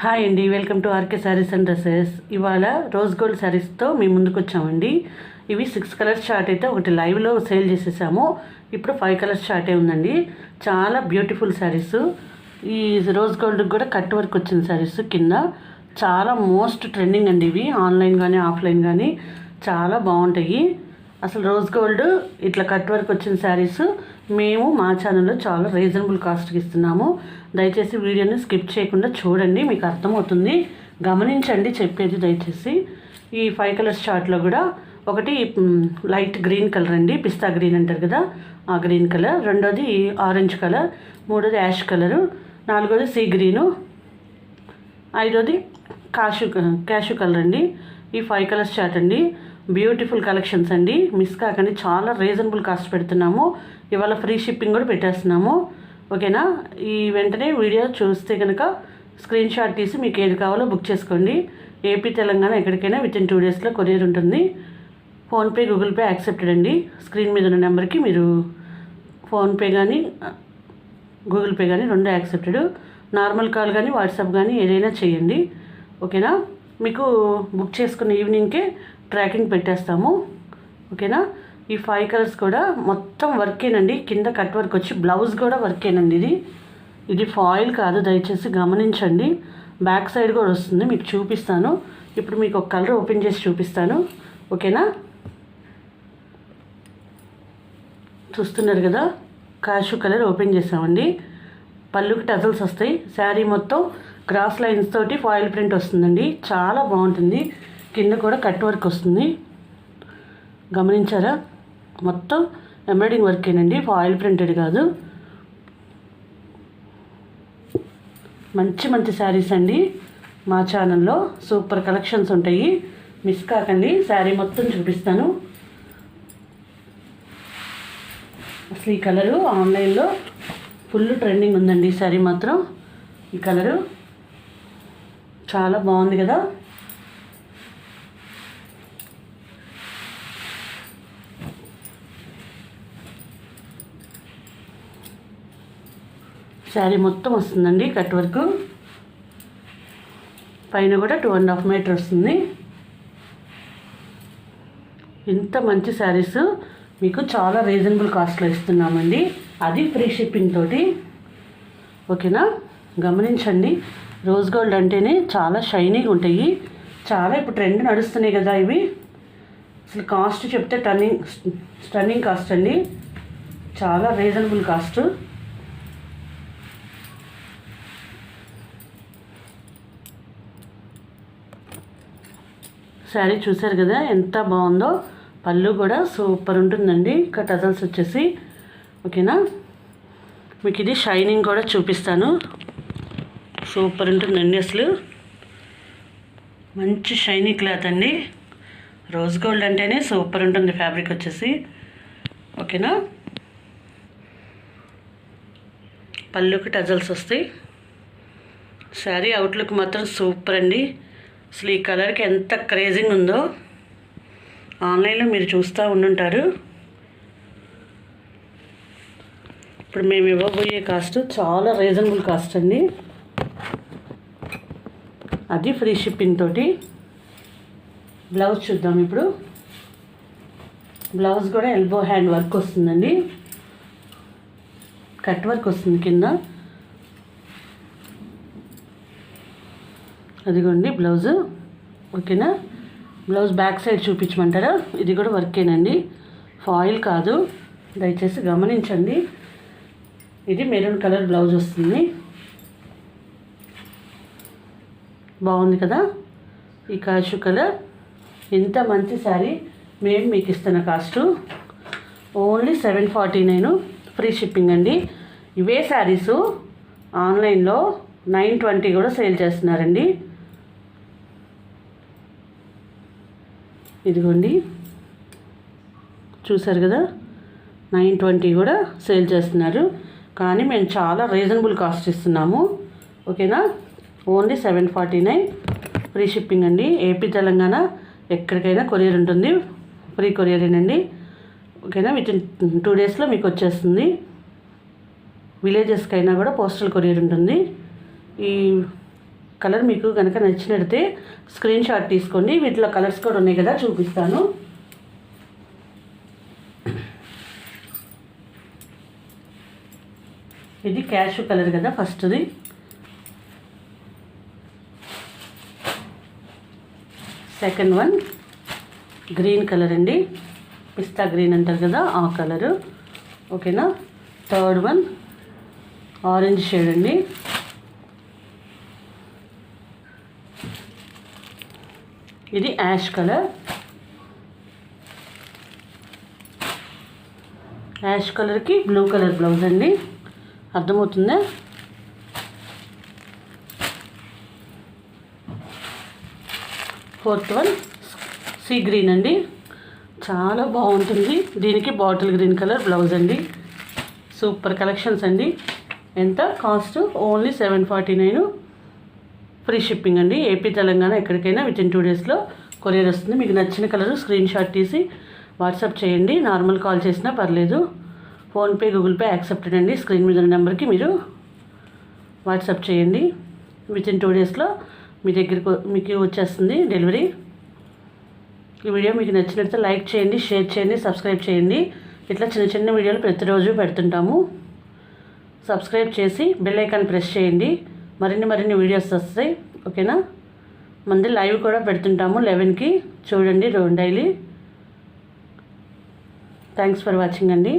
Hi అండి welcome to RK saris and dresses ఇవాళ rose gold శారీస్తో మీ ముందుకు వచ్చామండి. ఇవి సిక్స్ కలర్స్ షార్ట్ అయితే ఒకటి లైవ్లో సేల్ చేసేసాము. ఇప్పుడు ఫైవ్ కలర్స్ షార్టే ఉందండి. చాలా బ్యూటిఫుల్ శారీస్ ఈ రోజ్ గోల్డ్కి కూడా కట్ వర్క్ వచ్చిన శారీస్ కింద. చాలా మోస్ట్ ట్రెండింగ్ అండి ఇవి. ఆన్లైన్ కానీ ఆఫ్లైన్ కానీ చాలా బాగుంటాయి. అసలు రోజ్ గోల్డ్ ఇట్లా కట్ వర్క్ వచ్చిన శారీస్ మేము మా ఛానల్లో చాలా రీజనబుల్ కాస్ట్కి ఇస్తున్నాము. దయచేసి వీడియోని స్కిప్ చేయకుండా చూడండి మీకు అర్థమవుతుంది. గమనించండి చెప్పేది దయచేసి. ఈ ఫైవ్ కలర్స్ చార్ట్లో కూడా ఒకటి లైట్ గ్రీన్ కలర్ అండి పిస్తా గ్రీన్ అంటారు కదా ఆ గ్రీన్ కలర్ రెండోది ఆరెంజ్ కలర్ మూడోది యాష్ కలరు నాలుగోది సీ గ్రీను ఐదోది కాషు క్యాషు కలర్ అండి. ఈ ఫైవ్ కలర్స్ చార్ట్ అండి. బ్యూటిఫుల్ కలెక్షన్స్ అండి. మిస్ కాకండి చాలా రీజనబుల్ కాస్ట్ పెడుతున్నాము. ఇవాళ ఫ్రీ షిప్పింగ్ కూడా పెట్టేస్తున్నాము. ఓకేనా? ఈ వెంటనే వీడియో చూస్తే కనుక స్క్రీన్ షాట్ తీసి మీకు ఏది కావాలో బుక్ చేసుకోండి. ఏపీ తెలంగాణ ఎక్కడికైనా విత్ ఇన్ టూ డేస్లో కొరియర్ ఉంటుంది. ఫోన్పే గూగుల్ పే యాక్సెప్టెడ్ అండి. స్క్రీన్ మీద ఉన్న నెంబర్కి మీరు ఫోన్పే కానీ గూగుల్ పే కానీ రెండు యాక్సెప్టెడ్. నార్మల్ కాల్ కానీ వాట్సాప్ కానీ ఏదైనా చేయండి. ఓకేనా? మీకు బుక్ చేసుకున్న ఈవినింగ్కే ట్రాకింగ్ పెట్టేస్తాము. ఓకేనా? ఈ ఫైవ్ కలర్స్ కూడా మొత్తం వర్కేనండి కింద కట్ వర్క్ వచ్చి బ్లౌజ్ కూడా వర్కేనండి ఇది. ఇది ఫాయిల్ కాదు దయచేసి గమనించండి. బ్యాక్ సైడ్ కూడా వస్తుంది మీకు చూపిస్తాను. ఇప్పుడు మీకు ఒక కలర్ ఓపెన్ చేసి చూపిస్తాను. ఓకేనా? చూస్తున్నారు కదా? కాషు కలర్ ఓపెన్ చేసామండి. పళ్ళుకి టజల్స్ వస్తాయి. శారీ మొత్తం క్రాస్ లైన్స్ తోటి ఫాయిల్ ప్రింట్ వస్తుందండి. చాలా బాగుంటుంది. కింద కూడా కట్ వర్క్ వస్తుంది. గమనించారా? మొత్తం ఎంబ్రాయిడింగ్ వర్కేనండి ఫాయిల్ ప్రింటెడ్ కాదు. మంచి మంచి శారీస్ అండి మా ఛానల్లో సూపర్ కలెక్షన్స్ ఉంటాయి. మిస్ కాకండి. శారీ మొత్తం చూపిస్తాను. అసలు ఈ కలరు ఆన్లైన్లో ఫుల్ ట్రెండింగ్ ఉందండి. ఈ శారీ మాత్రం. ఈ కలరు చాలా బాగుంది కదా. శారీ మొత్తం వస్తుందండి కట్ వర్క్. పైన కూడా టూ అండ్ హాఫ్ మీటర్ వస్తుంది. ఇంత మంచి శారీస్ మీకు చాలా రీజనబుల్ కాస్ట్లో ఇస్తున్నామండి. అది ఫ్రీ షిప్పింగ్ తోటి. ఓకేనా? గమనించండి. రోజ్ గోల్డ్ అంటేనే చాలా షైనీగా ఉంటాయి. చాలా ఇప్పుడు ట్రెండ్ నడుస్తున్నాయి కదా ఇవి. అసలు కాస్ట్ చెప్తే టర్నింగ్ స్టర్నింగ్ కాస్ట్ అండి. చాలా రీజనబుల్ కాస్ట్ శారీ చూసారు కదా ఎంత బాగుందో. పళ్ళు కూడా సూపర్ ఉంటుందండి. ఇంకా టజల్స్ వచ్చేసి ఓకేనా? మీకు ఇది షైనింగ్ కూడా చూపిస్తాను. సూపర్ ఉంటుందండి అసలు. మంచి షైనీ క్లాత్ అండి. రోజ్ గోల్డ్ అంటేనే సూపర్ ఉంటుంది ఫ్యాబ్రిక్ వచ్చేసి. ఓకేనా? పళ్ళుకి టజల్స్ వస్తాయి. శారీ అవుట్లుక్ మాత్రం సూపర్ అండి. అసలు ఈ కలర్కి ఎంత క్రేజింగ్ ఉందో ఆన్లైన్లో మీరు చూస్తూ ఉండుంటారు. ఇప్పుడు మేము ఇవ్వబోయే కాస్ట్ చాలా రీజనబుల్ కాస్ట్ అండి. అది ఫ్రీ షిప్పింగ్ తోటి. బ్లౌజ్ చూద్దాం ఇప్పుడు. బ్లౌజ్ కూడా ఎల్బో హ్యాండ్ వర్క్ వస్తుందండి. కట్ వర్క్ వస్తుంది కింద. అదిగోండి బ్లౌజ్. ఓకేనా? బ్లౌజ్ బ్యాక్ సైడ్ చూపించమంటారా? ఇది కూడా వర్కేనండి. ఫాయిల్ కాదు. దయచేసి గమనించండి. ఇది మెరూన్ కలర్ బ్లౌజ్ వస్తుంది. బాగుంది కదా? ఈ కాషు కలర్. ఇంత మంచి శారీ మేము మీకు ఇస్తున్న cost. Only seven forty nine. Free shipping అండి. ఇవే శారీసు. ఆన్లైన్లో నైన్ ట్వంటీ కూడా సేల్ చేస్తున్నారండి. ఇదిగోండి. చూసారు కదా? నైన్ ట్వంటీ కూడా సేల్ చేస్తున్నారు. కానీ మేము చాలా రీజనబుల్ కాస్ట్ ఇస్తున్నాము. ఓకేనా? Only seven forty nine. Free shipping అండి. ఏపీ తెలంగాణ ఎక్కడికైనా కొరియర్ ఉంటుంది. ఫ్రీ కొరియరేనండి ఓకేనా? విత్ ఇన్ టూ డేస్లో మీకు వచ్చేస్తుంది. విలేజెస్కి అయినా కూడా పోస్టల్ కొరియర్ ఉంటుంది. ఈ కలర్ మీకు కనుక నచ్చినట్టే స్క్రీన్ షాట్ తీసుకోండి. వీటిలో కలర్స్ కూడా ఉన్నాయి కదా చూపిస్తాను. ఇది క్యాష్ కలర్ కదా ఫస్ట్ది. సెకండ్ వన్ గ్రీన్ కలర్ అండి. పిస్తా గ్రీన్ అంటారు కదా ఆ కలరు. ఓకేనా? థర్డ్ వన్ ఆరెంజ్ షేడ్ అండి. ఇది యాష్ కలర్. యాష్ కలర్కి బ్లూ కలర్ బ్లౌజ్ అండి. అర్థమవుతుందా? ఫోర్త్ వన్ సీ గ్రీన్ అండి. చాలా బాగుంటుంది. దీనికి బాటిల్ గ్రీన్ కలర్ బ్లౌజ్ అండి. సూపర్ కలెక్షన్స్ అండి. ఎంత? Cost only seven forty nine. Free shipping అండి. ఏపీ తెలంగాణ ఎక్కడికైనా విత్ ఇన్ టూ డేస్లో కొరియర్ వస్తుంది. మీకు నచ్చిన కలర్ స్క్రీన్ షాట్ తీసి వాట్సాప్ చేయండి. నార్మల్ కాల్ చేసినా పర్లేదు. ఫోన్పే గూగుల్ పే యాక్సెప్టెడ్ అండి. స్క్రీన్ మీద ఉన్న నెంబర్కి మీరు వాట్సాప్ చేయండి. విత్ ఇన్ టూ డేస్లో మీ దగ్గరకు మీకు వచ్చేస్తుంది డెలివరీ ఈ వీడియో మీకు నచ్చినట్లయితే లైక్ చేయండి షేర్ చేయండి సబ్స్క్రైబ్ చేయండి. ఇట్లా చిన్న చిన్న వీడియోలు ప్రతిరోజు పెడుతుంటాము. సబ్స్క్రైబ్ చేసి బెల్ ఐకాన్ ప్రెస్ చేయండి. మరిన్ని మరిన్ని వీడియోస్ వస్తాయి ఓకేనా? మంది లైవ్ కూడా పెడుతుంటాము లెవెన్కి చూడండి డైలీ థ్యాంక్స్ ఫర్ వాచింగ్ అండి.